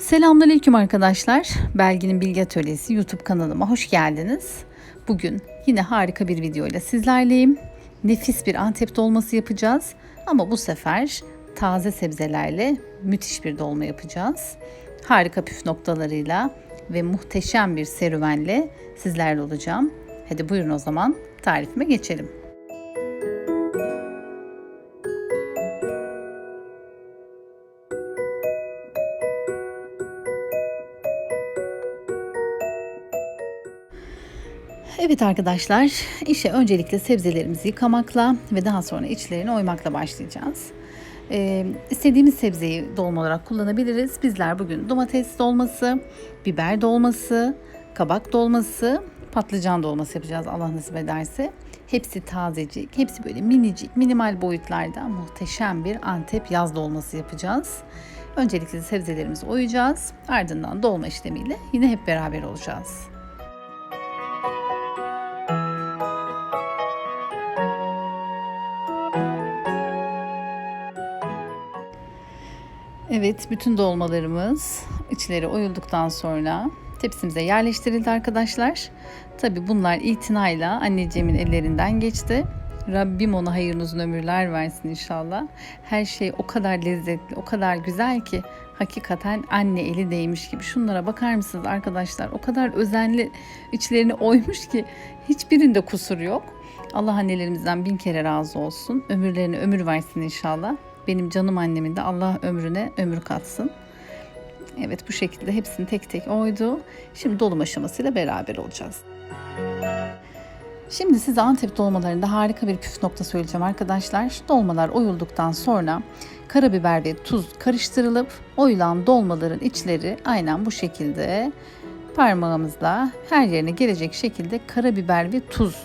Selamünaleyküm arkadaşlar. Belgin'in Bilgi Atölyesi YouTube kanalıma hoş geldiniz. Bugün yine harika bir video ile sizlerleyim. Nefis bir Antep dolması yapacağız ama bu sefer taze sebzelerle müthiş bir dolma yapacağız. Harika püf noktalarıyla ve muhteşem bir serüvenle sizlerle olacağım. Hadi buyurun o zaman tarifime geçelim. Evet arkadaşlar, işe öncelikle sebzelerimizi yıkamakla ve daha sonra içlerini oymakla başlayacağız. Ee, istediğimiz sebzeyi dolma olarak kullanabiliriz. Bizler bugün domates dolması, biber dolması, kabak dolması, patlıcan dolması yapacağız Allah nasip ederse. Hepsi tazecik, hepsi böyle minicik, minimal boyutlarda muhteşem bir Antep yaz dolması yapacağız. Öncelikle sebzelerimizi oyacağız. Ardından dolma işlemiyle yine hep beraber olacağız. Evet, bütün dolmalarımız içleri oyulduktan sonra tepsimize yerleştirildi arkadaşlar. Tabi bunlar itinayla anneciğimin ellerinden geçti. Rabbim ona hayırlı uzun ömürler versin inşallah. Her şey o kadar lezzetli, o kadar güzel ki hakikaten anne eli değmiş gibi. Şunlara bakar mısınız arkadaşlar? O kadar özenli içlerini oymuş ki hiçbirinde kusur yok. Allah annelerimizden bin kere razı olsun. Ömürlerine ömür versin inşallah. Benim canım annemin de Allah ömrüne ömür katsın. Evet bu şekilde hepsini tek tek oydu. Şimdi dolum aşamasıyla beraber olacağız. Şimdi size Antep dolmalarında harika bir püf nokta söyleyeceğim arkadaşlar. Dolmalar oyulduktan sonra karabiber ve tuz karıştırılıp oyulan dolmaların içleri aynen bu şekilde parmağımızla her yerine gelecek şekilde karabiber ve tuz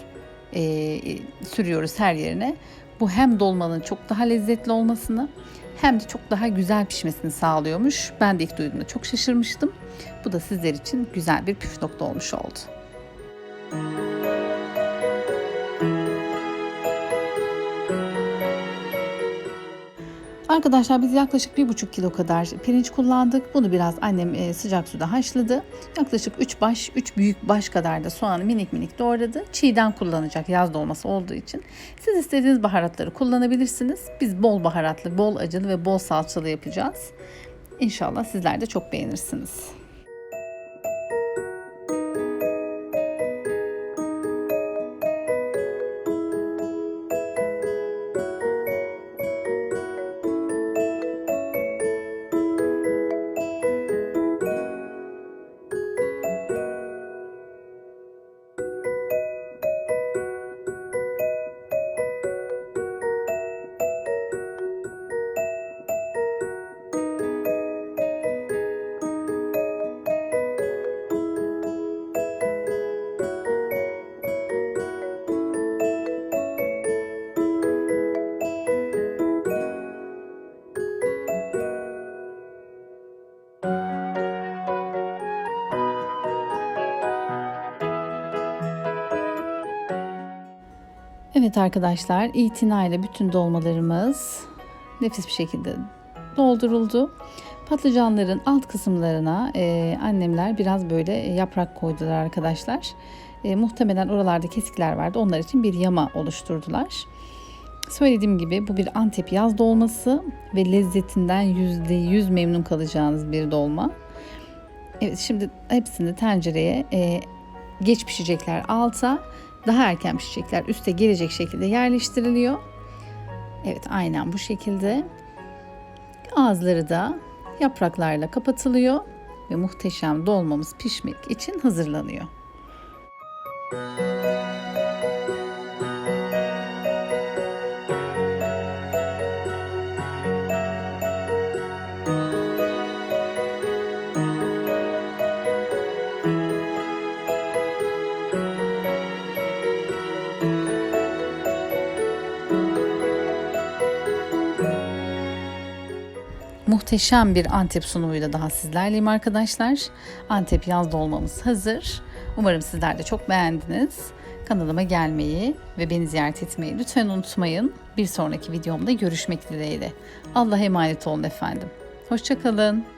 e, sürüyoruz her yerine. Bu hem dolmanın çok daha lezzetli olmasını hem de çok daha güzel pişmesini sağlıyormuş. Ben de ilk duyduğumda çok şaşırmıştım. Bu da sizler için güzel bir püf nokta olmuş oldu. Arkadaşlar biz yaklaşık bir buçuk kilo kadar pirinç kullandık. Bunu biraz annem sıcak suda haşladı. Yaklaşık 3 baş, 3 büyük baş kadar da soğanı minik minik doğradı. Çiğden kullanacak yaz dolması olduğu için. Siz istediğiniz baharatları kullanabilirsiniz. Biz bol baharatlı, bol acılı ve bol salçalı yapacağız. İnşallah sizler de çok beğenirsiniz. Evet arkadaşlar itinayla bütün dolmalarımız nefis bir şekilde dolduruldu. Patlıcanların alt kısımlarına e, annemler biraz böyle yaprak koydular arkadaşlar. E, muhtemelen oralarda kesikler vardı. Onlar için bir yama oluşturdular. Söylediğim gibi bu bir Antep yaz dolması ve lezzetinden %100 memnun kalacağınız bir dolma. Evet şimdi hepsini tencereye e, geç pişecekler alta daha erken pişecekler üste gelecek şekilde yerleştiriliyor. Evet aynen bu şekilde. Ağızları da yapraklarla kapatılıyor ve muhteşem dolmamız pişmek için hazırlanıyor. Muhteşem bir Antep sunumuyla daha sizlerleyim arkadaşlar. Antep yaz dolmamız hazır. Umarım sizler de çok beğendiniz. Kanalıma gelmeyi ve beni ziyaret etmeyi lütfen unutmayın. Bir sonraki videomda görüşmek dileğiyle. Allah'a emanet olun efendim. Hoşçakalın.